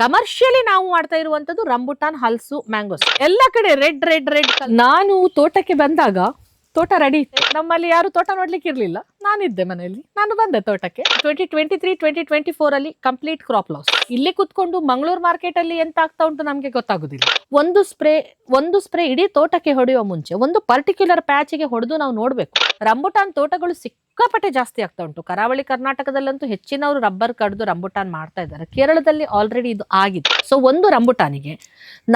Commercially ನಾವು ಮಾಡ್ತಾ ಇರುವಂತದ್ದು ರಂಬುಟಾನ್ ಹಲ್ಸು ಮ್ಯಾಂಗೋಸ್ ಎಲ್ಲ ಕಡೆ ರೆಡ್ ರೆಡ್ ರೆಡ್ ನಾನು ತೋಟಕ್ಕೆ ಬಂದಾಗ, ತೋಟ ರೆಡಿ ನಮ್ಮಲ್ಲಿ ಯಾರು ತೋಟ ನೋಡ್ಲಿಕ್ಕೆ ಇರ್ಲಿಲ್ಲ. ನಾನಿದ್ದೆ ಮನೆಯಲ್ಲಿ. ನಾನು ಬಂದೆ ತೋಟಕ್ಕೆ. Twenty twenty three twenty twenty four ಅಲ್ಲಿ ಕಂಪ್ಲೀಟ್ ಕ್ರಾಪ್ ಲಾಸ್ ಇಲ್ಲಿ ಕುತ್ಕೊಂಡು ಮಂಗಳೂರು ಮಾರ್ಕೆಟ್ ಅಲ್ಲಿ ಎಂತ ಆಗ್ತಾ ಉಂಟು ನಮ್ಗೆ ಗೊತ್ತಾಗುದಿಲ್ಲ. ಒಂದು ಸ್ಪ್ರೇ ಒಂದು ಸ್ಪ್ರೇ ಇಡೀ ತೋಟಕ್ಕೆ ಹೊಡೆಯುವ ಮುಂಚೆ, ಒಂದು ಪರ್ಟಿಕ್ಯುಲರ್ ಪ್ಯಾಚಿಗೆ ಹೊಡೆದು ನಾವು ನೋಡ್ಬೇಕು. ರಂಬುಟಾನ್ ತೋಟಗಳು ಸಿಕ್ಕಾಪಟ್ಟೆ ಜಾಸ್ತಿ ಆಗ್ತಾ ಉಂಟು. ಕರಾವಳಿ ಕರ್ನಾಟಕದಲ್ಲಂತೂ ಹೆಚ್ಚಿನವರು ರಬ್ಬರ್ ಕಡ್ದು ರಂಬುಟಾನ್ ಮಾಡ್ತಾ ಇದ್ದಾರೆ. ಕೇರಳದಲ್ಲಿ ಆಲ್ರೆಡಿ ಇದು ಆಗಿದೆ. ಸೊ ಒಂದು ರಂಬುಟಾನಿಗೆ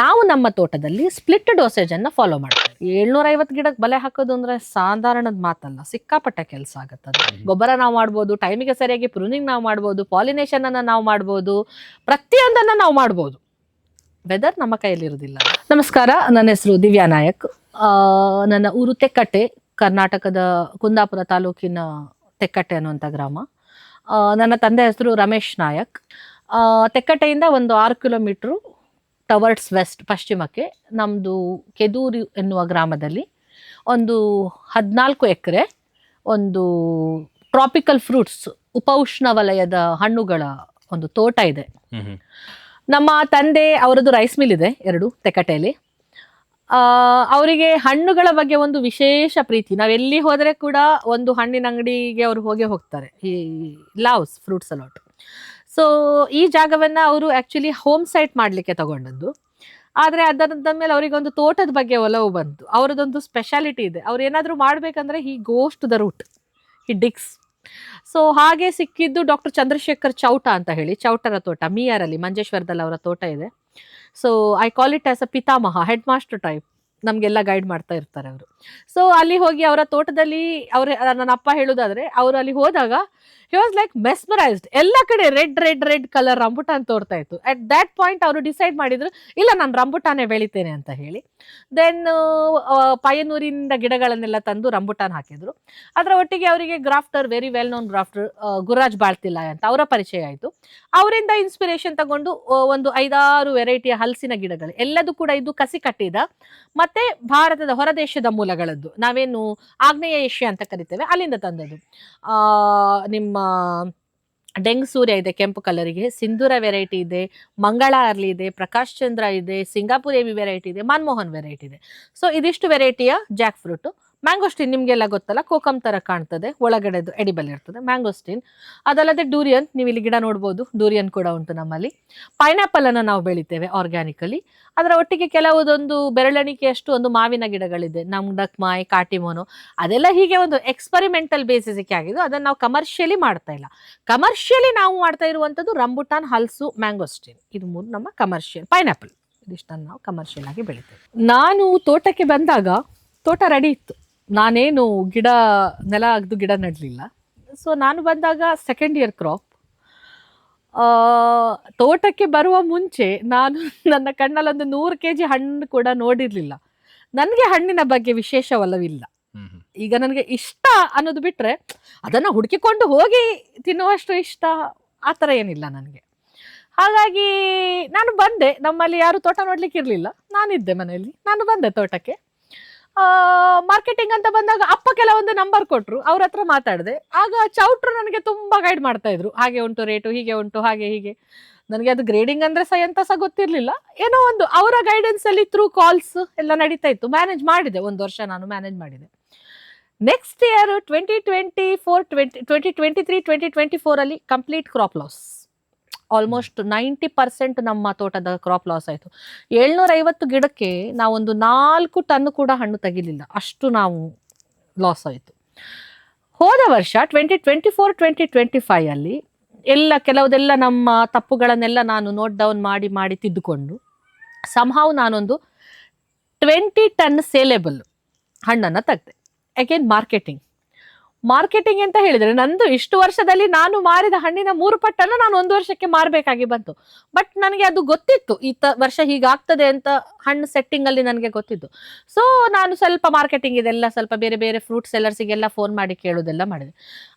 ನಾವು ನಮ್ಮ ತೋಟದಲ್ಲಿ ಸ್ಪ್ಲಿಟ್ ಡೋಸೇಜ್ ಅನ್ನ ಫಾಲೋ ಮಾಡ್ತೀವಿ. ಏಳ್ನೂರ ಐವತ್ತು ಗಿಡಕ್ಕೆ ಬಲೆ ಹಾಕೋದು ಅಂದ್ರೆ ಸಾಧಾರಣದ ಮಾತಲ್ಲ. ಸಿಕ್ಕಾಪಟ್ಟೆ ಕೆಲಸ ಆಗುತ್ತದೆ ಗೊಬ್ಬರ ನಾವು ಮಾಡ್ಬೋದು ಟೈಮಿಗೆ ಸರಿಯಾಗಿ ಪ್ರೂನಿಂಗ್ ನಾವು ಮಾಡ್ಬೋದು ಪಾಲಿನೇಷನ್ ಅನ್ನ ನಾವು ಮಾಡ್ಬೋದು ಪ್ರತಿಯೊಂದನ್ನ ನಾವು ಮಾಡ್ಬೋದು. ವೆದರ್ ನಮ್ಮ ಕೈಯಲ್ಲಿರುವುದಿಲ್ಲ ನಮಸ್ಕಾರ. ನನ್ನ ಹೆಸರು ದಿವ್ಯಾ ನಾಯಕ್. ನನ್ನ ಊರು ತೆಕ್ಕಟ್ಟೆ ಕರ್ನಾಟಕದ ಕುಂದಾಪುರ ತಾಲೂಕಿನ ತೆಕ್ಕಟ್ಟೆ ಅನ್ನುವಂಥ ಗ್ರಾಮ. ನನ್ನ ತಂದೆ ಹೆಸರು ರಮೇಶ್ ನಾಯಕ್. ತೆಕ್ಕಟ್ಟೆಯಿಂದ ಒಂದು ಆರು ಕಿಲೋಮೀಟ್ರು ಟವರ್ಡ್ಸ್ ವೆಸ್ಟ್ ಪಶ್ಚಿಮಕ್ಕೆ ನಮ್ಮದು ಕೆದೂರು ಎನ್ನುವ ಗ್ರಾಮದಲ್ಲಿ ಒಂದು ಹದಿನಾಲ್ಕು ಎಕರೆ ಒಂದು ಟ್ರಾಪಿಕಲ್ ಫ್ರೂಟ್ಸ್ ಉಪೌಷ್ಣ ವಲಯದ ಹಣ್ಣುಗಳ ಒಂದು ತೋಟ ಇದೆ. ನಮ್ಮ ತಂದೆ ಅವರದ್ದು ರೈಸ್ ಮಿಲ್ ಇದೆ ಎರಡು ತೆಕಟೆಯಲ್ಲಿ ಅವರಿಗೆ ಹಣ್ಣುಗಳ ಬಗ್ಗೆ ಒಂದು ವಿಶೇಷ ಪ್ರೀತಿ. ನಾವು ಎಲ್ಲಿ ಹೋದರೆ ಕೂಡ ಒಂದು ಹಣ್ಣಿನ ಅಂಗಡಿಗೆ ಅವರು ಹೋಗೇ ಹೋಗ್ತಾರೆ, ಈ ಲಾವ್ಸ್ ಫ್ರೂಟ್ಸ್ ಅಲಾಟ್ ಸೊ ಈ ಜಾಗವನ್ನ ಅವರು ಆಕ್ಚುಲಿ ಹೋಮ್ ಸೈಟ್ ಮಾಡಲಿಕ್ಕೆ ತಗೊಂಡದ್ದು. ಆದರೆ ಅದಾದ ಮೇಲೆ ಅವರಿಗೆ ಒಂದು ತೋಟದ ಬಗ್ಗೆ ಒಲವು ಬಂತು. ಅವರದೊಂದು ಸ್ಪೆಷಾಲಿಟಿ ಇದೆ. ಅವ್ರು ಏನಾದರೂ ಮಾಡಬೇಕಂದ್ರೆ ಈ goes to the root he digs so ಹಾಗೆ ಸಿಕ್ಕಿದ್ದು ಡಾಕ್ಟರ್ ಚಂದ್ರಶೇಖರ್ ಚೌಟ ಅಂತ ಹೇಳಿ. ಚೌಟರ ತೋಟ, ಮೀಯಾರಲ್ಲಿ ಮಂಜೇಶ್ವರದಲ್ಲಿ ಅವರ ತೋಟ ಇದೆ. So I call it as a ಪಿತಾಮಹ ಹೆಡ್ ಮಾಸ್ಟರ್ ಟೈಪ್ ನಮಗೆಲ್ಲ ಗೈಡ್ ಮಾಡ್ತಾ ಇರ್ತಾರೆ ಅವರು. ಸೊ ಅಲ್ಲಿ ಹೋಗಿ ಅವರ ತೋಟದಲ್ಲಿ, ಅವ್ರ, ನನ್ನ ಅಪ್ಪ ಹೇಳೋದಾದ್ರೆ, ಅವರು ಅಲ್ಲಿ ಹೋದಾಗ ಹಿ ವಾಸ್ ಲೈಕ್ ಮೆಸ್ಮರೈಸ್ಡ್ ಎಲ್ಲ ಕಡೆ red red red colour rambutan ತೋರ್ತಾ ಇತ್ತು. ಅಟ್ ದ್ಯಾಟ್ ಪಾಯಿಂಟ್ ಅವರು ಡಿಸೈಡ್ ಮಾಡಿದ್ರು ಇಲ್ಲ ನಾನು ರಂಬುಟಾನೇ ಬೆಳಿತೇನೆ ಅಂತ ಹೇಳಿ. ದೆನ್ ಪಯನೂರಿಂದ ಗಿಡಗಳನ್ನೆಲ್ಲ ತಂದು ರಂಬುಟಾನ್ ಹಾಕಿದ್ರು. ಅದರ ಒಟ್ಟಿಗೆ ಅವರಿಗೆ grafter very well known grafter Guraj ಬಾಳ್ತಿಲ್ಲ ಅಂತ ಅವರ ಪರಿಚಯ ಆಯಿತು. ಅವರಿಂದ ಇನ್ಸ್ಪಿರೇಷನ್ ತಗೊಂಡು ಒಂದು ಐದಾರು ವೆರೈಟಿಯ ಹಲಸಿನ ಗಿಡಗಳು. ಎಲ್ಲದೂ ಕೂಡ ಇದು ಕಸಿ ಕಟ್ಟಿದ. ಮತ್ತೆ ಭಾರತದ ಹೊರದೇಶದ ಮೂಲಗಳದ್ದು. ನಾವೇನು ಆಗ್ನೇಯ ಏಷ್ಯಾ ಅಂತ ಕರಿತೇವೆ ಅಲ್ಲಿಂದ ತಂದದ್ದು. ಆ, ಡೆಂಗ್ ಸೂರ್ಯ ಇದೆ ಕೆಂಪು ಕಲರಿಗೆ, ಸಿಂಧೂರ ವೆರೈಟಿ ಇದೆ, ಮಂಗಳ ಅರ್ಲಿ ಇದೆ, ಪ್ರಕಾಶ್ ಚಂದ್ರ ಇದೆ, ಸಿಂಗಾಪುರ್ ಎವಿ ವೆರೈಟಿ ಇದೆ, ಮನ್ಮೋಹನ್ ವೆರೈಟಿ ಇದೆ. ಸೊ ಇದಿಷ್ಟು ವೆರೈಟಿಯ ಜಾಕ್ ಫ್ರೂಟ್ ಮ್ಯಾಂಗೋಸ್ಟಿನ್ ನಿಮಗೆಲ್ಲ ಗೊತ್ತಲ್ಲ ಕೋಕಮ್ ತರ ಕಾಣ್ತದೆ ಒಳಗಡೆದು ಎಡಿಬಲ್ ಇರ್ತದೆ. ಮ್ಯಾಂಗೋಸ್ಟಿನ್, ಅದಲ್ಲದೆ ಡೂರಿಯನ್ ನೀವು ಇಲ್ಲಿ ಗಿಡ ನೋಡ್ಬೋದು, ಡೂರಿಯನ್ ಕೂಡ ಉಂಟು ನಮ್ಮಲ್ಲಿ. ಪೈನಾಪಲ್ ಅನ್ನು ನಾವು ಬೆಳಿತೇವೆ ಆರ್ಗ್ಯಾನಿಕಲಿ ಅದರ ಒಟ್ಟಿಗೆ ಕೆಲವುದೊಂದು ಬೆರಳೆಣಿಕೆಯಷ್ಟು ಒಂದು ಮಾವಿನ ಗಿಡಗಳಿದೆ. ನಮ್ ಡಕ್ಮಾಯ್ ಕಾಟಿಮೋನು, ಅದೆಲ್ಲ ಹೀಗೆ ಒಂದು ಎಕ್ಸ್ಪರಿಮೆಂಟಲ್ ಬೇಸಿಸ್ಗೆ ಆಗಿದ್ದು ಅದನ್ನು ನಾವು ಕಮರ್ಷಿಯಲಿ ಮಾಡ್ತಾ ಇಲ್ಲ. ಕಮರ್ಷಿಯಲಿ ನಾವು ಮಾಡ್ತಾ ಇರುವಂಥದ್ದು ರಂಬುಟಾನ್ ಹಲ್ಸು ಮ್ಯಾಂಗೋಸ್ಟಿನ್ ಇದು ಮೂರು ನಮ್ಮ ಕಮರ್ಷಿಯಲ್ ಪೈನಾಪಲ್ ಇದಿಷ್ಟನ್ನು ನಾವು ಕಮರ್ಷಿಯಲ್ ಆಗಿ ಬೆಳಿತೇವೆ. ನಾನು ತೋಟಕ್ಕೆ ಬಂದಾಗ, ತೋಟ ರೆಡಿ ಇತ್ತು. ನಾನೇನು ಗಿಡ ನೆಲ ಅಗ್ದು ಗಿಡ ನೆಡಲಿಲ್ಲ. ಸೊ ನಾನು ಬಂದಾಗ ಸೆಕೆಂಡ್ ಇಯರ್ ಕ್ರಾಪ್ ತೋಟಕ್ಕೆ ಬರುವ ಮುಂಚೆ ನಾನು ನನ್ನ ಕಣ್ಣಲ್ಲೊಂದು ನೂರು ಕೆ ಜಿ ಹಣ್ಣು ಕೂಡ ನೋಡಿರಲಿಲ್ಲ. ನನಗೆ ಹಣ್ಣಿನ ಬಗ್ಗೆ ವಿಶೇಷ ಒಲವಿಲ್ಲ. ಈಗ ನನಗೆ ಇಷ್ಟ ಅನ್ನೋದು ಬಿಟ್ಟರೆ ಅದನ್ನು ಹುಡುಕಿಕೊಂಡು ಹೋಗಿ ತಿನ್ನುವಷ್ಟು ಇಷ್ಟ ಆ ಥರ ಏನಿಲ್ಲ ನನಗೆ. ಹಾಗಾಗಿ ನಾನು ಬಂದೆ. ನಮ್ಮಲ್ಲಿ ಯಾರು ತೋಟ ನೋಡ್ಲಿಕ್ಕೆ ಇರಲಿಲ್ಲ ನಾನಿದ್ದೆ ಮನೆಯಲ್ಲಿ. ನಾನು ಬಂದೆ ತೋಟಕ್ಕೆ. ಮಾರ್ಕೆಟಿಂಗ್ ಅಂತ ಬಂದಾಗ ಅಪ್ಪ ಕೆಲವೊಂದು ನಂಬರ್ ಕೊಟ್ರು, ಅವ್ರ ಹತ್ರ ಮಾತಾಡಿದೆ. ಆಗ ಚೌಟ್ರು ನನಗೆ ತುಂಬಾ ಗೈಡ್ ಮಾಡ್ತಾ ಇದ್ರು. ಹಾಗೆ ಉಂಟು ರೇಟು ಹೀಗೆ ಉಂಟು, ಹಾಗೆ ಹೀಗೆ. ನನಗೆ ಅದು ಗ್ರೇಡಿಂಗ್ ಅಂದ್ರೆ ಸಹ ಎಂತ ಸಹ ಗೊತ್ತಿರಲಿಲ್ಲ. ಏನೋ ಒಂದು ಅವರ ಗೈಡೆನ್ಸ್ ಅಲ್ಲಿ ಥ್ರೂ ಕಾಲ್ಸ್ ಎಲ್ಲ ನಡೀತಾ ಇತ್ತು. ಮ್ಯಾನೇಜ್ ಮಾಡಿದೆ. ಒಂದು ವರ್ಷ ನಾನು ಮ್ಯಾನೇಜ್ ಮಾಡಿದೆ. Next year twenty twenty four twenty twenty twenty three twenty twenty ಫೋರಲ್ಲಿ complete crop loss almost ninety percent ನಮ್ಮ ತೋಟದ ಕ್ರಾಪ್ ಲಾಸ್ ಆಯಿತು. ಏಳ್ನೂರ ಐವತ್ತು ಗಿಡಕ್ಕೆ ನಾವೊಂದು ನಾಲ್ಕು ಟನ್ ಕೂಡ ಹಣ್ಣು ತೆಗಿಲಿಲ್ಲ. ಅಷ್ಟು ನಾವು ಲಾಸ್ ಆಯಿತು. ಹೋದ ವರ್ಷ twenty twenty four twenty twenty five ಅಲ್ಲಿ ಎಲ್ಲ ಕೆಲವುದೆಲ್ಲ ನಮ್ಮ ತಪ್ಪುಗಳನ್ನೆಲ್ಲ ನಾನು ನೋಟ್ ಡೌನ್ ಮಾಡಿ ಮಾಡಿ ತಿದ್ದುಕೊಂಡು ಸಂಹಾವ್ ನಾನೊಂದು ಟ್ವೆಂಟಿ ಟನ್ ಸೇಲೆಬಲ್ ಹಣ್ಣನ್ನು ತೆಗೆದೆ. ಅಗೇನ್ ಮಾರ್ಕೆಟಿಂಗ್ ಮಾರ್ಕೆಟಿಂಗ್ ಅಂತ ಹೇಳಿದ್ರೆ ನಂದು ಇಷ್ಟು ವರ್ಷದಲ್ಲಿ ನಾನು ಮಾರಿದ ಹಣ್ಣಿನ ಮೂರು ಪಟ್ಟನ್ನು ನಾನು ಒಂದು ವರ್ಷಕ್ಕೆ ಮಾರಬೇಕಾಗಿ ಬಂತು. ಬಟ್ ನನಗೆ ಅದು ಗೊತ್ತಿತ್ತು, ಈ ತ ವರ್ಷ ಹೀಗಾಗ್ತದೆ ಅಂತ ಹಣ್ಣು ಸೆಟ್ಟಿಂಗ್ ಅಲ್ಲಿ ನನಗೆ ಗೊತ್ತಿತ್ತು. ಸೊ ನಾನು ಸ್ವಲ್ಪ ಮಾರ್ಕೆಟಿಂಗ್ ಇದೆಲ್ಲ, ಸ್ವಲ್ಪ ಬೇರೆ ಬೇರೆ ಫ್ರೂಟ್ ಸೆಲ್ಲರ್ಸಿಗೆಲ್ಲ ಫೋನ್ ಮಾಡಿ ಕೇಳೋದೆಲ್ಲ ಮಾಡಿದೆ.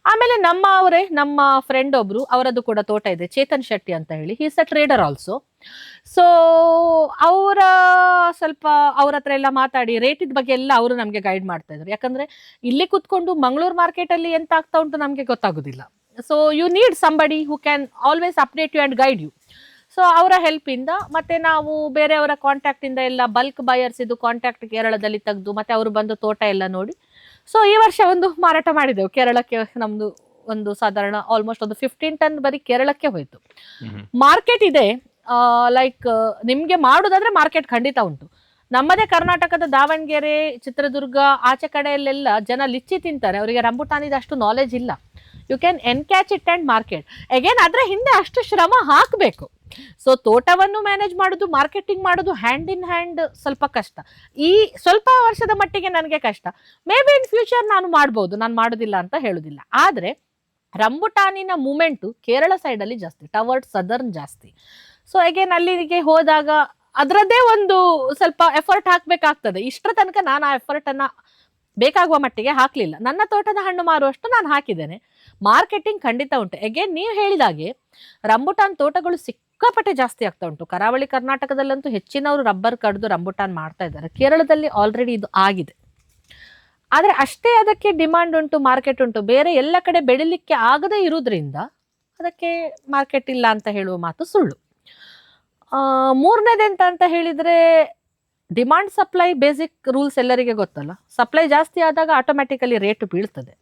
ಆಮೇಲೆ ನಮ್ಮ ಅವರೇ, ನಮ್ಮ ಫ್ರೆಂಡ್ ಒಬ್ರು, ಅವರದ್ದು ಕೂಡ ತೋಟ ಇದೆ, ಚೇತನ್ ಶೆಟ್ಟಿ ಅಂತ ಹೇಳಿ he's a trader also so ಅವರ ಸ್ವಲ್ಪ ಅವ್ರ ಹತ್ರ ಎಲ್ಲ ಮಾತಾಡಿ ರೇಟಿದ ಬಗ್ಗೆ ಎಲ್ಲ ಅವರು ನಮಗೆ ಗೈಡ್ ಮಾಡ್ತಾ ಇದ್ರು. ಯಾಕಂದ್ರೆ ಇಲ್ಲಿ ಕುತ್ಕೊಂಡು ಮಂಗಳೂರು ಮಾರ್ಕೆಟಲ್ಲಿ ಎಂತ ಆಗ್ತಾ ಉಂಟು ನಮಗೆ ಗೊತ್ತಾಗೋದಿಲ್ಲ. So you need somebody who can always update you and guide you so ಅವರ ಹೆಲ್ಪಿಂದ ಮತ್ತೆ ನಾವು ಬೇರೆಯವರ ಕಾಂಟ್ಯಾಕ್ಟಿಂದ ಎಲ್ಲ ಬಲ್ಕ್ ಬಯರ್ಸ್ ಇದು ಕಾಂಟ್ಯಾಕ್ಟ್ ಕೇರಳದಲ್ಲಿ ತೆಗೆದು ಮತ್ತೆ ಅವರು ಬಂದು ತೋಟ ಎಲ್ಲ ನೋಡಿ. ಸೊ ಈ ವರ್ಷ ಒಂದು ಮಾರಾಟ ಮಾಡಿದೆವು. ಕೇರಳಕ್ಕೆ ನಮ್ದು ಒಂದು ಸಾಧಾರಣ ಆಲ್ಮೋಸ್ಟ್ ಒಂದು ಫಿಫ್ಟೀನ್ ಟನ್ ಬರೀ ಕೇರಳಕ್ಕೆ ಹೋಯ್ತು. ಮಾರ್ಕೆಟ್ ಇದೆ. ಲೈಕ್ ನಿಮಗೆ ಮಾಡುದಾದ್ರೆ ಮಾರ್ಕೆಟ್ ಖಂಡಿತ ಉಂಟು. ನಮ್ಮದೇ ಕರ್ನಾಟಕದ ದಾವಣಗೆರೆ, ಚಿತ್ರದುರ್ಗ ಆಚೆ ಕಡೆಯಲ್ಲೆಲ್ಲ ಜನ ಲಿಚ್ಚಿ ತಿಂತಾರೆ. ಅವರಿಗೆ ರಂಬುಟಾನಿದ ಅಷ್ಟು ನಾಲೆಜ್ ಇಲ್ಲ. You can encash it and market again ಅದರ ಹಿಂದೆ ಅಷ್ಟು ಶ್ರಮ ಹಾಕಬೇಕು. ಸೊ ತೋಟವನ್ನು ಮ್ಯಾನೇಜ್ ಮಾಡೋದು ಮಾರ್ಕೆಟಿಂಗ್ ಮಾಡೋದು ಹ್ಯಾಂಡ್ ಇನ್ ಹ್ಯಾಂಡ್ ಸ್ವಲ್ಪ ಕಷ್ಟ. ಈ ಸ್ವಲ್ಪ ವರ್ಷದ ಮಟ್ಟಿಗೆ ನನಗೆ ಕಷ್ಟ. ಮೇ ಬಿ ಇನ್ ಫ್ಯೂಚರ್ ನಾನು ಮಾಡ್ಬೋದು, ನಾನು ಮಾಡೋದಿಲ್ಲ ಅಂತ ಹೇಳೋದಿಲ್ಲ. ಆದರೆ, ರಂಬುಟಾನಿನ ಮೂಮೆಂಟು ಕೇರಳ ಸೈಡಲ್ಲಿ ಜಾಸ್ತಿ ಟವರ್ಡ್ ಸದರ್ನ್ ಜಾಸ್ತಿ. ಸೊ ಅಗೇನ್ ಅಲ್ಲಿಗೆ ಹೋದಾಗ ಅದರದ್ದೇ ಒಂದು ಸ್ವಲ್ಪ ಎಫರ್ಟ್ ಹಾಕಬೇಕಾಗ್ತದೆ. ಇಷ್ಟರ ತನಕ ನಾನು ಆ ಎಫರ್ಟನ್ನು ಬೇಕಾಗುವ ಮಟ್ಟಿಗೆ ಹಾಕಲಿಲ್ಲ. ನನ್ನ ತೋಟದ ಹಣ್ಣು ಮಾರುವಷ್ಟು ನಾನು ಹಾಕಿದ್ದೇನೆ. ಮಾರ್ಕೆಟಿಂಗ್ ಖಂಡಿತ ಉಂಟು. ಅಗೇನ್ ನೀವು ಹೇಳಿದಾಗೆ ರಂಬುಟಾನ್ ತೋಟಗಳು ಸಿಕ್ಕಾಪಟ್ಟೆ ಜಾಸ್ತಿ ಆಗ್ತಾ ಉಂಟು. ಕರಾವಳಿ ಕರ್ನಾಟಕದಲ್ಲಂತೂ ಹೆಚ್ಚಿನವರು ರಬ್ಬರ್ ಕಡ್ದು ರಂಬುಟಾನ್ ಮಾಡ್ತಾ ಇದ್ದಾರೆ. ಕೇರಳದಲ್ಲಿ ಆಲ್ರೆಡಿ ಇದು ಆಗಿದೆ. ಆದರೆ ಅಷ್ಟೇ ಅದಕ್ಕೆ ಡಿಮಾಂಡ್ ಉಂಟು ಮಾರ್ಕೆಟ್ ಉಂಟು. ಬೇರೆ ಎಲ್ಲ ಕಡೆ ಬೆಳಿಲಿಕ್ಕೆ ಆಗದೇ ಇರುವುದರಿಂದ ಅದಕ್ಕೆ ಮಾರ್ಕೆಟ್ ಇಲ್ಲ ಅಂತ ಹೇಳುವ ಮಾತು ಸುಳ್ಳು. ಮೂರನೇದೆಂತ ಅಂತ ಹೇಳಿದರೆ ಡಿಮಾಂಡ್ ಸಪ್ಲೈ ಬೇಸಿಕ್ ರೂಲ್ಸ್ ಎಲ್ಲರಿಗೆ ಗೊತ್ತಲ್ಲ. ಸಪ್ಲೈ ಜಾಸ್ತಿ ಆದಾಗ ಆಟೋಮ್ಯಾಟಿಕಲಿ ರೇಟ್ ಬೀಳ್ತದೆ.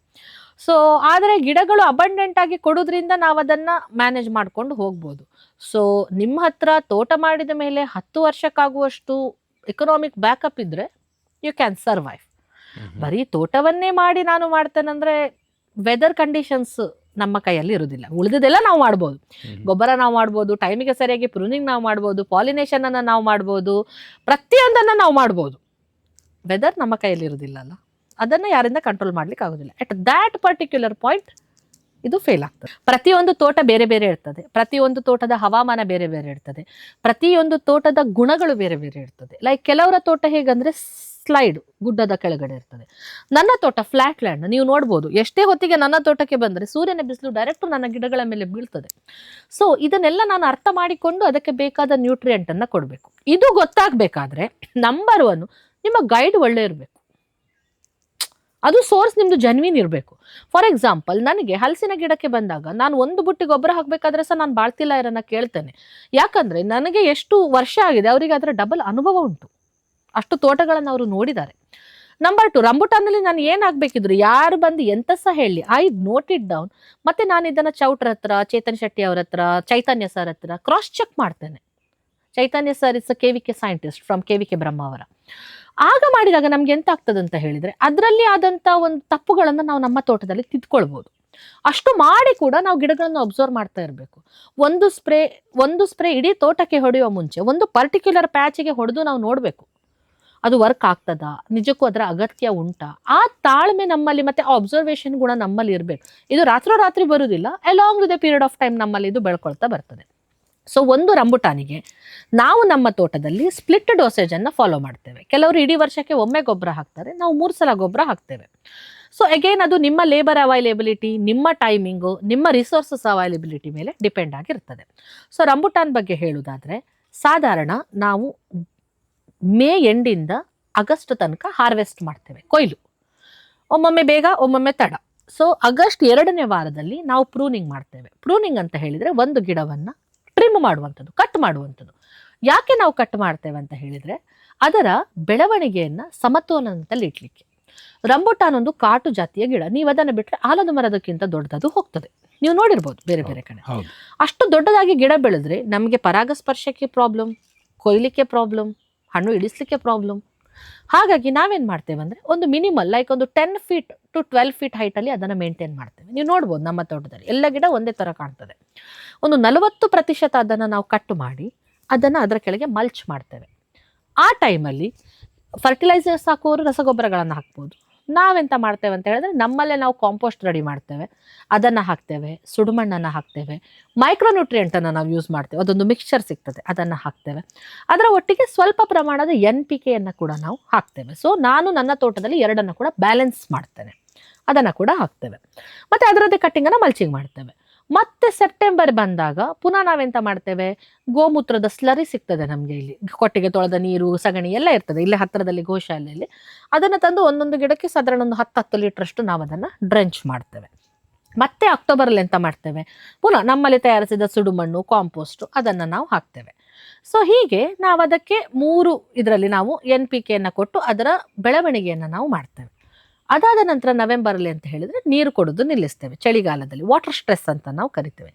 ಸೊ ಆದರೆ ಗಿಡಗಳು ಅಬಂಡೆಂಟ್ ಆಗಿ ಕೊಡೋದ್ರಿಂದ ನಾವು ಅದನ್ನು ಮ್ಯಾನೇಜ್ ಮಾಡ್ಕೊಂಡು ಹೋಗ್ಬೋದು. ಸೊ ನಿಮ್ಮ ಹತ್ರ ತೋಟ ಮಾಡಿದ ಮೇಲೆ ಹತ್ತು ವರ್ಷಕ್ಕಾಗುವಷ್ಟು ಎಕನಾಮಿಕ್ ಬ್ಯಾಕಪ್ ಇದ್ದರೆ ಯು ಕ್ಯಾನ್ ಸರ್ವೈವ್ ಬರೀ ತೋಟವನ್ನೇ ಮಾಡಿ ನಾನು ಮಾಡ್ತೇನೆಂದರೆ ವೆದರ್ ಕಂಡೀಷನ್ಸ್ ನಮ್ಮ ಕೈಯಲ್ಲಿ ಇರುವುದಿಲ್ಲ. ಉಳಿದದೆಲ್ಲ ನಾವು ಮಾಡ್ಬೋದು. ಗೊಬ್ಬರ ನಾವು ಮಾಡ್ಬೋದು ಟೈಮಿಗೆ ಸರಿಯಾಗಿ ಪ್ರೂನಿಂಗ್ ನಾವು ಮಾಡ್ಬೋದು ಪಾಲಿನೇಷನ್ ಅನ್ನು ನಾವು ಮಾಡ್ಬೋದು ಪ್ರತಿಯೊಂದನ್ನು ನಾವು ಮಾಡ್ಬೋದು. ವೆದರ್ ನಮ್ಮ ಕೈಯಲ್ಲಿ ಇರುವುದಿಲ್ಲ ಅಲ್ಲ. ಅದನ್ನು ಯಾರಿಂದ ಕಂಟ್ರೋಲ್ ಮಾಡ್ಲಿಕ್ಕೆ ಆಗೋದಿಲ್ಲ. ಅಟ್ ದ್ಯಾಟ್ ಪರ್ಟಿಕ್ಯುಲರ್ ಪಾಯಿಂಟ್ ಇದು ಫೇಲ್ ಆಗ್ತದೆ. ಪ್ರತಿಯೊಂದು ತೋಟ ಬೇರೆ ಬೇರೆ ಇರ್ತದೆ. ಪ್ರತಿಯೊಂದು ತೋಟದ ಹವಾಮಾನ ಬೇರೆ ಬೇರೆ ಇರ್ತದೆ. ಪ್ರತಿಯೊಂದು ತೋಟದ ಗುಣಗಳು ಬೇರೆ ಬೇರೆ ಇರ್ತದೆ. ಲೈಕ್ ಕೆಲವರ ತೋಟ ಹೇಗಂದ್ರೆ ಸ್ಲೈಡ್ ಗುಡ್ಡದ ಕೆಳಗಡೆ ಇರ್ತದೆ. ನನ್ನ ತೋಟ ಫ್ಲಾಟ್ ಲ್ಯಾಂಡ್ ನೀವು ನೋಡ್ಬೋದು. ಎಷ್ಟೇ ಹೊತ್ತಿಗೆ ನನ್ನ ತೋಟಕ್ಕೆ ಬಂದರೆ ಸೂರ್ಯನ ಬಿಸಿಲು ಡೈರೆಕ್ಟ್ ನನ್ನ ಗಿಡಗಳ ಮೇಲೆ ಬೀಳ್ತದೆ. ಸೊ ಇದನ್ನೆಲ್ಲ ನಾನು ಅರ್ಥ ಮಾಡಿಕೊಂಡು ಅದಕ್ಕೆ ಬೇಕಾದ ನ್ಯೂಟ್ರಿಯೆಂಟ್ ಅನ್ನ ಕೊಡಬೇಕು. ಇದು ಗೊತ್ತಾಗಬೇಕಾದ್ರೆ ನಂಬರ್ ಒನ್ ನಿಮ್ಮ ಗೈಡ್ ಒಳ್ಳೆ ಇರಬೇಕು. ಅದು ಸೋರ್ಸ್ ನಿಮ್ದು ಜನ್ವಿನ್ ಇರಬೇಕು. ಫಾರ್ ಎಕ್ಸಾಂಪಲ್ ನನಗೆ ಹಲಸಿನ ಗಿಡಕ್ಕೆ ಬಂದಾಗ ನಾನು ಒಂದು ಬುಟ್ಟಿ ಗೊಬ್ಬರ ಹಾಕಬೇಕಾದ್ರೆ ಸಹ ನಾನು ಬಾಳ್ತಿಲ್ಲ ಇರೋನ್ನ ಕೇಳ್ತೇನೆ. ಯಾಕಂದ್ರೆ ನನಗೆ ಎಷ್ಟು ವರ್ಷ ಆಗಿದೆ, ಅವರಿಗೆ ಅದರ ಡಬಲ್ ಅನುಭವ ಉಂಟು. ಅಷ್ಟು ತೋಟಗಳನ್ನು ಅವರು ನೋಡಿದ್ದಾರೆ. ನಂಬರ್ ಟು ರಂಬುಟಾನಲ್ಲಿ ನಾನು ಏನಾಗಬೇಕಿದ್ರು ಯಾರು ಬಂದು ಎಂತ ಸಹ ಹೇಳಿ ಐ ನೋಟ್ ಡೌನ್ ಮತ್ತೆ ನಾನು ಇದನ್ನ ಚೌಟ್ರ ಹತ್ರ, ಚೇತನ್ ಶೆಟ್ಟಿ ಅವ್ರ ಹತ್ರ, ಚೈತನ್ಯ ಸರ್ ಹತ್ರ ಕ್ರಾಸ್ ಚೆಕ್ ಮಾಡ್ತೇನೆ. Chaitanya sir is K V K scientist from K V K ಬ್ರಹ್ಮ ಅವರ. ಆಗ ಮಾಡಿದಾಗ ನಮ್ಗೆ ಎಂತ ಆಗ್ತದೆ ಅಂತ ಹೇಳಿದ್ರೆ, ಅದರಲ್ಲಿ ಆದಂತ ಒಂದು ತಪ್ಪುಗಳನ್ನು ನಾವು ನಮ್ಮ ತೋಟದಲ್ಲಿ ತಿದ್ಕೊಳ್ಬಹುದು ಅಷ್ಟು ಮಾಡಿ ಕೂಡ ನಾವು ಗಿಡಗಳನ್ನು ಅಬ್ಸರ್ವ್ ಮಾಡ್ತಾ ಇರಬೇಕು. ಒಂದು ಸ್ಪ್ರೇ ಒಂದು ಸ್ಪ್ರೇ ಇಡೀ ತೋಟಕ್ಕೆ ಹೊಡೆಯುವ ಮುಂಚೆ, ಒಂದು ಪರ್ಟಿಕ್ಯುಲರ್ ಪ್ಯಾಚಿಗೆ ಹೊಡೆದು ನಾವು ನೋಡಬೇಕು. ಅದು ವರ್ಕ್ ಆಗ್ತದ? ನಿಜಕ್ಕೂ ಅದರ ಅಗತ್ಯ ಉಂಟಾ? ಆ ತಾಳ್ಮೆ ನಮ್ಮಲ್ಲಿ ಮತ್ತೆ ಅಬ್ಸರ್ವೇಷನ್ ಗುಣ ನಮ್ಮಲ್ಲಿ ಇರಬೇಕು. ಇದು ರಾತ್ರೋರಾತ್ರಿ ಬರುವುದಿಲ್ಲ along with the period of time ನಮ್ಮಲ್ಲಿ ಇದು ಬೆಳ್ಕೊಳ್ತಾ ಬರ್ತದೆ. ಸೊ ಒಂದು ರಂಬುಟಾನಿಗೆ ನಾವು ನಮ್ಮ ತೋಟದಲ್ಲಿ ಸ್ಪ್ಲಿಟ್ ಡೋಸೇಜ್ ಅನ್ನ ಫಾಲೋ ಮಾಡ್ತೇವೆ. ಕೆಲವರು ಇಡೀ ವರ್ಷಕ್ಕೆ ಒಮ್ಮೆ ಗೊಬ್ಬರ ಹಾಕ್ತಾರೆ, ನಾವು ಮೂರು ಸಲ ಗೊಬ್ಬರ ಹಾಕ್ತೇವೆ. ಸೊ ಅಗೇನ್ ಅದು ನಿಮ್ಮ ಲೇಬರ್ ಅವೈಲೇಬಿಲಿಟಿ ನಿಮ್ಮ ಟೈಮಿಂಗು ನಿಮ್ಮ ರಿಸೋರ್ಸಸ್ ಅವೈಲೇಬಿಲಿಟಿ ಮೇಲೆ ಡಿಪೆಂಡ್ ಆಗಿರ್ತದೆ. ಸೊ ರಂಬುಟಾನ್ ಬಗ್ಗೆ ಹೇಳುವುದಾದ್ರೆ ಸಾಧಾರಣ ನಾವು ಮೇ ಎಂಡಿಂದ ಆಗಸ್ಟ್ ತನಕ ಹಾರ್ವೆಸ್ಟ್ ಮಾಡ್ತೇವೆ. ಕೊಯ್ಲು. ಒಮ್ಮೊಮ್ಮೆ ಬೇಗ ಒಮ್ಮೊಮ್ಮೆ ತಡ. ಸೊ ಆಗಸ್ಟ್ ಎರಡನೇ ವಾರದಲ್ಲಿ ನಾವು ಪ್ರೂನಿಂಗ್ ಮಾಡ್ತೇವೆ. ಪ್ರೂನಿಂಗ್ ಅಂತ ಹೇಳಿದರೆ ಒಂದು ಗಿಡವನ್ನು ಟ್ರಿಮ್ ಮಾಡುವಂಥದ್ದು ಕಟ್ ಮಾಡುವಂಥದ್ದು. ಯಾಕೆ ನಾವು ಕಟ್ ಮಾಡ್ತೇವೆ ಅಂತ ಹೇಳಿದರೆ ಅದರ ಬೆಳವಣಿಗೆಯನ್ನು ಸಮತೋಲನದಲ್ಲಿ ಇಡ್ಲಿಕ್ಕೆ. ರಂಬುಟಾನ್ ಒಂದು ಕಾಟು ಜಾತಿಯ ಗಿಡ. ನೀವು ಅದನ್ನು ಬಿಟ್ಟರೆ ಆಲದ ಮರದಕ್ಕಿಂತ ದೊಡ್ಡದು ಹೋಗ್ತದೆ. ನೀವು ನೋಡಿರ್ಬೋದು ಬೇರೆ ಬೇರೆ ಕಡೆ. ಅಷ್ಟು ದೊಡ್ಡದಾಗಿ ಗಿಡ ಬೆಳೆದ್ರೆ ನಮಗೆ ಪರಾಗಸ್ಪರ್ಶಕ್ಕೆ ಪ್ರಾಬ್ಲಮ್ ಕೊಯ್ಲಿಕ್ಕೆ ಪ್ರಾಬ್ಲಮ್ ಹಣ್ಣು ಇಳಿಸ್ಲಿಕ್ಕೆ ಪ್ರಾಬ್ಲಮ್ ಹಾಗಾಗಿ ನಾವೇನು ಮಾಡ್ತೇವೆ ಅಂದರೆ ಒಂದು ಮಿನಿಮಲ್ ಲೈಕ್ ಒಂದು ten feet to twelve feet ಹೈಟಲ್ಲಿ ಅದನ್ನು ಮೇಂಟೈನ್ ಮಾಡ್ತೇವೆ. ನೀವು ನೋಡ್ಬೋದು ನಮ್ಮ ತೋಟದಲ್ಲಿ ಎಲ್ಲ ಗಿಡ ಒಂದೇ ಥರ ಕಾಣ್ತದೆ. ಒಂದು ನಲವತ್ತು ಪ್ರತಿಶತ ಅದನ್ನು ನಾವು ಕಟ್ ಮಾಡಿ ಅದನ್ನು ಅದರ ಕೆಳಗೆ ಮಲ್ಚ್ ಮಾಡ್ತೇವೆ. ಆ ಟೈಮಲ್ಲಿ ಫರ್ಟಿಲೈಸರ್ಸ್ ಹಾಕುವವರು ರಸಗೊಬ್ಬರಗಳನ್ನು ಹಾಕ್ಬೋದು. ನಾವೆಂತ ಮಾಡ್ತೇವೆ ಅಂತ ಹೇಳಿದ್ರೆ ನಮ್ಮಲ್ಲೇ ನಾವು ಕಾಂಪೋಸ್ಟ್ ರೆಡಿ ಮಾಡ್ತೇವೆ. ಅದನ್ನು ಹಾಕ್ತೇವೆ, ಸುಡುಮಣ್ಣನ್ನು ಹಾಕ್ತೇವೆ ಮೈಕ್ರೋನ್ಯೂಟ್ರಿಯೆಂಟನ್ನು ನಾವು ಯೂಸ್ ಮಾಡ್ತೇವೆ. ಅದೊಂದು ಮಿಕ್ಸ್ಚರ್ ಸಿಗ್ತದೆ, ಅದನ್ನು ಹಾಕ್ತೇವೆ. ಅದರ ಒಟ್ಟಿಗೆ ಸ್ವಲ್ಪ ಪ್ರಮಾಣದ ಎನ್ ಪಿ ಕೆಯನ್ನು ಕೂಡ ನಾವು ಹಾಕ್ತೇವೆ. ಸೊ ನಾನು ನನ್ನ ತೋಟದಲ್ಲಿ ಎರಡನ್ನು ಕೂಡ ಬ್ಯಾಲೆನ್ಸ್ ಮಾಡ್ತೇನೆ. ಅದನ್ನು ಕೂಡ ಹಾಕ್ತೇವೆ. ಮತ್ತು ಅದರದ್ದೇ ಕಟ್ಟಿಂಗನ್ನು ಮಲ್ಚಿಂಗ್ ಮಾಡ್ತೇವೆ. ಮತ್ತೆ ಸೆಪ್ಟೆಂಬರ್ ಬಂದಾಗ ಪುನಃ ನಾವೆಂತ ಮಾಡ್ತೇವೆ? ಗೋಮೂತ್ರದ ಸ್ಲರಿ ಸಿಗ್ತದೆ ನಮಗೆ ಇಲ್ಲಿ. ಕೊಟ್ಟಿಗೆ ತೊಳೆದ ನೀರು, ಸಗಣಿ ಎಲ್ಲ ಇರ್ತದೆ. ಇಲ್ಲಿ ಹತ್ತಿರದಲ್ಲಿ ಗೋಶಾಲೆಯಲ್ಲಿ. ಅದನ್ನು ತಂದು ಒಂದೊಂದು ಗಿಡಕ್ಕೆ ಸಾಧಾರಣ ಒಂದು ಹತ್ತು ಹತ್ತು ಲೀಟ್ರಷ್ಟು ನಾವು ಅದನ್ನು ಡ್ರೆಂಚ್ ಮಾಡ್ತೇವೆ. ಮತ್ತೆ ಅಕ್ಟೋಬರಲ್ಲಿ ಎಂತ ಮಾಡ್ತೇವೆ? ಪುನಃ ನಮ್ಮಲ್ಲಿ ತಯಾರಿಸಿದ ಸುಡುಮಣ್ಣು ಕಾಂಪೋಸ್ಟು ಅದನ್ನು ನಾವು ಹಾಕ್ತೇವೆ. ಸೊ ಹೀಗೆ ನಾವು ಅದಕ್ಕೆ ಮೂರು ಇದರಲ್ಲಿ ನಾವು ಎನ್ ಪಿ ಕೆಯನ್ನು ಕೊಟ್ಟು ಅದರ ಬೆಳವಣಿಗೆಯನ್ನು ನಾವು ಮಾಡ್ತೇವೆ. ಅದಾದ ನಂತರ ನವೆಂಬರಲ್ಲಿ ಅಂತ ಹೇಳಿದರೆ ನೀರು ಕೊಡೋದು ನಿಲ್ಲಿಸ್ತೇವೆ. ಚಳಿಗಾಲದಲ್ಲಿ ವಾಟರ್ ಸ್ಟ್ರೆಸ್ ಅಂತ ನಾವು ಕರಿತೇವೆ.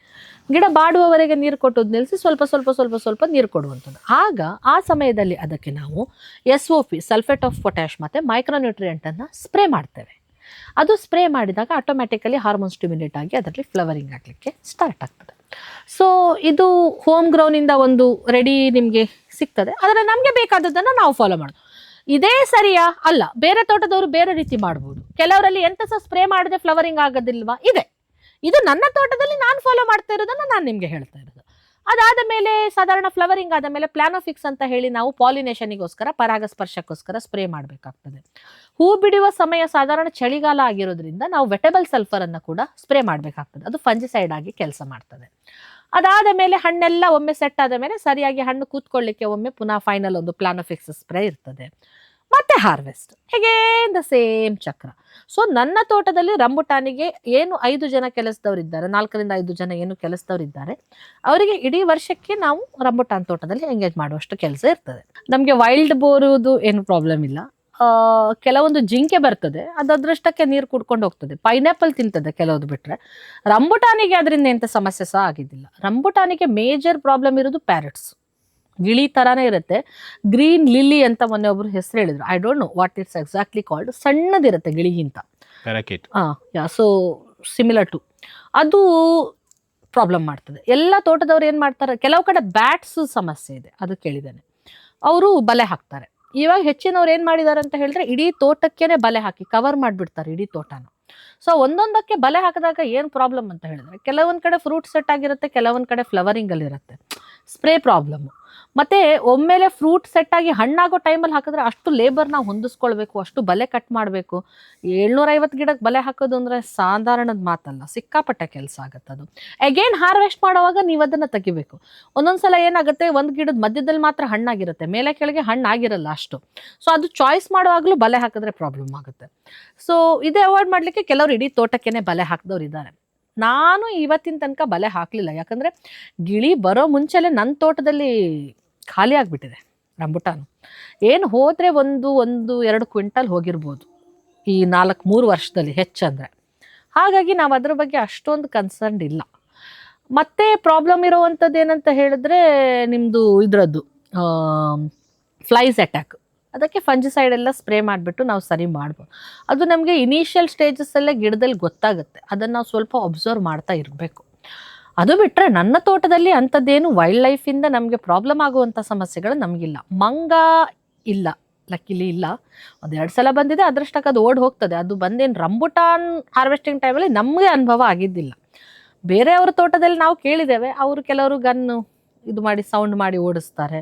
ಗಿಡ ಬಾಡುವವರೆಗೆ ನೀರು ಕೊಟ್ಟೋದು ನಿಲ್ಲಿಸಿ ಸ್ವಲ್ಪ ಸ್ವಲ್ಪ ಸ್ವಲ್ಪ ಸ್ವಲ್ಪ ನೀರು ಕೊಡುವಂಥದ್ದು. ಆಗ ಆ ಸಮಯದಲ್ಲಿ ಅದಕ್ಕೆ ನಾವು S O P sulphate of potash ಮತ್ತು ಮೈಕ್ರೋನ್ಯೂಟ್ರಿಯೆಂಟನ್ನು ಸ್ಪ್ರೇ ಮಾಡ್ತೇವೆ. ಅದು ಸ್ಪ್ರೇ ಮಾಡಿದಾಗ ಆಟೋಮ್ಯಾಟಿಕಲಿ ಹಾರ್ಮೋನ್ ಸ್ಟಿಮ್ಯುಲೇಟ್ ಆಗಿ ಅದರಲ್ಲಿ ಫ್ಲವರಿಂಗ್ ಆಗಲಿಕ್ಕೆ ಸ್ಟಾರ್ಟ್ ಆಗ್ತದೆ. ಸೊ ಇದು ಹೋಮ್ ಗ್ರೌನಿಂದ ಒಂದು ರೆಡಿ ನಿಮಗೆ ಸಿಗ್ತದೆ. ಆದರೆ ನಮಗೆ ಬೇಕಾದದ್ದನ್ನು ನಾವು ಫಾಲೋ ಮಾಡೋದು. ಇದೇ ಸರಿಯಾ? ಅಲ್ಲ, ಬೇರೆ ತೋಟದವರು ಬೇರೆ ರೀತಿ ಮಾಡ್ಬೋದು. ಕೆಲವರಲ್ಲಿ ಎಂತ ಸಹ ಸ್ಪ್ರೇ ಮಾಡದೆ ಫ್ಲವರಿಂಗ್ ಆಗೋದಿಲ್ವಾ? ಇದೆ. ಇದು ನನ್ನ ತೋಟದಲ್ಲಿ ನಾನು ಫಾಲೋ ಮಾಡ್ತಾ ಇರೋದನ್ನು ನಾನು ನಿಮಗೆ ಹೇಳ್ತಾ ಇರೋದು. ಅದಾದ ಮೇಲೆ ಸಾಧಾರಣ ಫ್ಲವರಿಂಗ್ ಆದ ಮೇಲೆ ಪ್ಲಾನೋಫಿಕ್ಸ್ ಅಂತ ಹೇಳಿ ನಾವು ಪಾಲಿನೇಷನಿಗೋಸ್ಕರ ಪರಾಗಸ್ಪರ್ಶಕ್ಕೋಸ್ಕರ ಸ್ಪ್ರೇ ಮಾಡಬೇಕಾಗ್ತದೆ. ಹೂ ಬಿಡುವ ಸಮಯ ಸಾಧಾರಣ ಚಳಿಗಾಲ ಆಗಿರೋದ್ರಿಂದ ನಾವು ವೆಟಬಲ್ ಸಲ್ಫರನ್ನು ಕೂಡ ಸ್ಪ್ರೇ ಮಾಡಬೇಕಾಗ್ತದೆ. ಅದು ಫಂಜಿಸೈಡ್ ಆಗಿ ಕೆಲಸ ಮಾಡ್ತದೆ. ಅದಾದ ಮೇಲೆ ಹಣ್ಣೆಲ್ಲ ಒಮ್ಮೆ ಸೆಟ್ ಆದ ಮೇಲೆ ಸರಿಯಾಗಿ ಹಣ್ಣು ಕೂತ್ಕೊಳ್ಳಿಕ್ಕೆ ಒಮ್ಮೆ ಪುನಃ ಫೈನಲ್ ಒಂದು ಪ್ಲಾನೋಫಿಕ್ಸ್ ಸ್ಪ್ರೇ ಇರ್ತದೆ. ಮತ್ತೆ ಹಾರ್ವೆಸ್ಟ್ ಹೇಗೇನ್ ದ ಸೇಮ್ ಚಕ್ರ. ಸೊ ನನ್ನ ತೋಟದಲ್ಲಿ ರಂಬುಟಾನಿಗೆ ಏನು ಐದು ಜನ ಕೆಲಸದವರಿದ್ದಾರೆ ನಾಲ್ಕರಿಂದ ಐದು ಜನ ಏನು ಕೆಲಸದವರಿದ್ದಾರೆ ಅವರಿಗೆ ಇಡೀ ವರ್ಷಕ್ಕೆ ನಾವು ರಂಬುಟಾನ್ ತೋಟದಲ್ಲಿ ಎಂಗೇಜ್ ಮಾಡುವಷ್ಟು ಕೆಲಸ ಇರ್ತದೆ. ನಮಗೆ ವೈಲ್ಡ್ ಬೋರುವುದು ಏನು ಪ್ರಾಬ್ಲಮ್ ಇಲ್ಲ. ಕೆಲವೊಂದು ಜಿಂಕೆ ಬರ್ತದೆ ಅದು ಅದೃಷ್ಟಕ್ಕೆ ನೀರು ಕುಡ್ಕೊಂಡು ಹೋಗ್ತದೆ. ಪೈನಾಪಲ್ ತಿಂತದೆ ಕೆಲವೊಂದು ಬಿಟ್ರೆ. ರಂಬುಟಾನಿಗೆ ಅದರಿಂದ ಎಂಥ ಸಮಸ್ಯೆ ಸಹ ಆಗಿದ್ದಿಲ್ಲ. ರಂಬುಟಾನಿಗೆ ಮೇಜರ್ ಪ್ರಾಬ್ಲಮ್ ಇರೋದು ಪ್ಯಾರೆಟ್ಸ್. ಗಿಳಿ ಥರನೇ ಇರುತ್ತೆ. ಗ್ರೀನ್ ಲಿಲ್ಲಿ ಅಂತ ಮೊನ್ನೆ ಒಬ್ರು ಹೆಸರು ಹೇಳಿದ್ರು. I don't know what it's exactly called ಸಣ್ಣದಿರುತ್ತೆ ಗಿಳಿಗಿಂತ. ಹಾಂ ಯಾ ಸೊ ಸಿಮಿಲರ್ ಟು ಅದು ಪ್ರಾಬ್ಲಮ್ ಮಾಡ್ತದೆ. ಎಲ್ಲ ತೋಟದವ್ರು ಏನು ಮಾಡ್ತಾರೆ? ಕೆಲವು ಕಡೆ ಬ್ಯಾಟ್ಸ್ ಸಮಸ್ಯೆ ಇದೆ. ಅದು ಕೇಳಿದ್ದೇನೆ. ಅವರು ಬಲೆ ಹಾಕ್ತಾರೆ. ಇವಾಗ ಹೆಚ್ಚಿನವ್ರು ಏನು ಮಾಡಿದ್ದಾರೆ ಅಂತ ಹೇಳಿದ್ರೆ ಇಡೀ ತೋಟಕ್ಕೇನೆ ಬಲೆ ಹಾಕಿ ಕವರ್ ಮಾಡಿಬಿಡ್ತಾರೆ ಇಡೀ ತೋಟನ. ಸೊ ಒಂದೊಂದಕ್ಕೆ ಬಲೆ ಹಾಕಿದಾಗ ಏನು ಪ್ರಾಬ್ಲಮ್ ಅಂತ ಹೇಳಿದ್ರೆ, ಕೆಲವೊಂದು ಕಡೆ ಫ್ರೂಟ್ ಸೆಟ್ ಆಗಿರುತ್ತೆ, ಕೆಲವೊಂದು ಕಡೆ ಫ್ಲವರಿಂಗಲ್ಲಿ ಇರುತ್ತೆ ಸ್ಪ್ರೇ ಪ್ರಾಬ್ಲಮ್ಮು ಮತ್ತೆ ಒಮ್ಮೆಲೆ ಫ್ರೂಟ್ ಸೆಟ್ ಆಗಿ ಹಣ್ಣಾಗೋ ಟೈಮಲ್ಲಿ ಹಾಕಿದ್ರೆ ಅಷ್ಟು ಲೇಬರ್ ನಾವು ಹೊಂದಿಸ್ಕೊಳ್ಬೇಕು, ಅಷ್ಟು ಬಲೆ ಕಟ್ ಮಾಡಬೇಕು. ಏಳ್ನೂರೈವತ್ತು ಗಿಡಕ್ಕೆ ಬಲೆ ಹಾಕೋದು ಅಂದರೆ ಸಾಧಾರಣದ ಮಾತಲ್ಲ, ಸಿಕ್ಕಾಪಟ್ಟೆ ಕೆಲಸ ಆಗುತ್ತೆ ಅದು. ಅಗೇನ್ ಹಾರ್ವೆಸ್ಟ್ ಮಾಡುವಾಗ ನೀವು ಅದನ್ನು ತೆಗಿಬೇಕು. ಒಂದೊಂದ್ಸಲ ಏನಾಗುತ್ತೆ, ಒಂದು ಗಿಡದ ಮಧ್ಯದಲ್ಲಿ ಮಾತ್ರ ಹಣ್ಣಾಗಿರುತ್ತೆ, ಮೇಲೆ ಕೆಳಗೆ ಹಣ್ಣಾಗಿರಲ್ಲ ಅಷ್ಟು. ಸೊ ಅದು ಚಾಯ್ಸ್ ಮಾಡುವಾಗಲೂ ಬಲೆ ಹಾಕಿದ್ರೆ ಪ್ರಾಬ್ಲಮ್ ಆಗುತ್ತೆ. ಸೊ ಇದೇ ಅವಾಯ್ಡ್ ಮಾಡಲಿಕ್ಕೆ ಕೆಲವರು ಇಡೀ ತೋಟಕ್ಕೇನೆ ಬಲೆ ಹಾಕಿದವ್ರು ಇದ್ದಾರೆ ನಾನು ಇವತ್ತಿನ ತನಕ ಬಲೆ ಹಾಕಲಿಲ್ಲ. ಯಾಕಂದರೆ ಗಿಳಿ ಬರೋ ಮುಂಚೆಲೆ ನನ್ನ ತೋಟದಲ್ಲಿ ಖಾಲಿ ಆಗಿಬಿಟ್ಟಿದೆ ರಂಬುಟಾನು. ಏನು ಹೋದರೆ ಒಂದು ಒಂದು, ಎರಡು ಕ್ವಿಂಟಲ್ ಹೋಗಿರ್ಬೋದು ಈ ನಾಲ್ಕು, ಮೂರು ವರ್ಷದಲ್ಲಿ ಹೆಚ್ಚಂದರೆ ಹಾಗಾಗಿ ನಾವು ಅದ್ರ ಬಗ್ಗೆ ಅಷ್ಟೊಂದು ಕನ್ಸರ್ನ್ ಇಲ್ಲ. ಮತ್ತೆ ಪ್ರಾಬ್ಲಮ್ ಇರೋವಂಥದ್ದು ಏನಂತ ಹೇಳಿದ್ರೆ ನಿಮ್ಮದು ಇದರದ್ದು ಫ್ಲೈಸ್ ಅಟ್ಯಾಕ್ ಅದಕ್ಕೆ ಫಂಜಿಸೈಡ್ ಎಲ್ಲ ಸ್ಪ್ರೇ ಮಾಡಿಬಿಟ್ಟು ನಾವು ಸರಿ ಮಾಡ್ಬೋದು. ಅದು ನಮಗೆ ಇನಿಷಿಯಲ್ ಸ್ಟೇಜಸ್ಸಲ್ಲೇ ಗಿಡದಲ್ಲಿ ಗೊತ್ತಾಗುತ್ತೆ. ಅದನ್ನು ನಾವು ಸ್ವಲ್ಪ ಅಬ್ಸರ್ವ್ ಮಾಡ್ತಾ ಇರಬೇಕು. ಅದು ಬಿಟ್ಟರೆ ನನ್ನ ತೋಟದಲ್ಲಿ ಅಂಥದ್ದೇನು ವೈಲ್ಡ್ ಲೈಫಿಂದ ನಮಗೆ ಪ್ರಾಬ್ಲಮ್ ಆಗುವಂಥ ಸಮಸ್ಯೆಗಳು ನಮಗಿಲ್ಲ. ಮಂಗ ಇಲ್ಲ. ಲಕ್ಕಿಲಿ ಇಲ್ಲ. ಒಂದೆರಡು ಸಲ ಬಂದಿದೆ, ಅದೃಷ್ಟಕ್ಕೆ ಅದು ಓಡ್ ಹೋಗ್ತದೆ. ಅದು ಬಂದೇನು ರಂಬುಟಾನ್ ಹಾರ್ವೆಸ್ಟಿಂಗ್ ಟೈಮಲ್ಲಿ ನಮಗೆ ಅನುಭವ ಆಗಿದ್ದಿಲ್ಲ. ಬೇರೆಯವ್ರ ತೋಟದಲ್ಲಿ ನಾವು ಕೇಳಿದ್ದೇವೆ, ಅವರು ಕೆಲವರು ಗನ್ನು ಇದು ಮಾಡಿ ಸೌಂಡ್ ಮಾಡಿ ಓಡಿಸ್ತಾರೆ,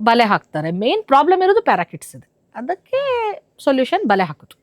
ಬಲೆ ಹಾಕ್ತಾರೆ. ಮೇನ್ ಪ್ರಾಬ್ಲಮ್ ಇರೋದು ಪ್ಯಾರಾಕಿಟ್ಸ್ ಇದೆ. ಅದಕ್ಕೆ ಸೊಲ್ಯೂಷನ್ ಬಲೆ ಹಾಕೋದು.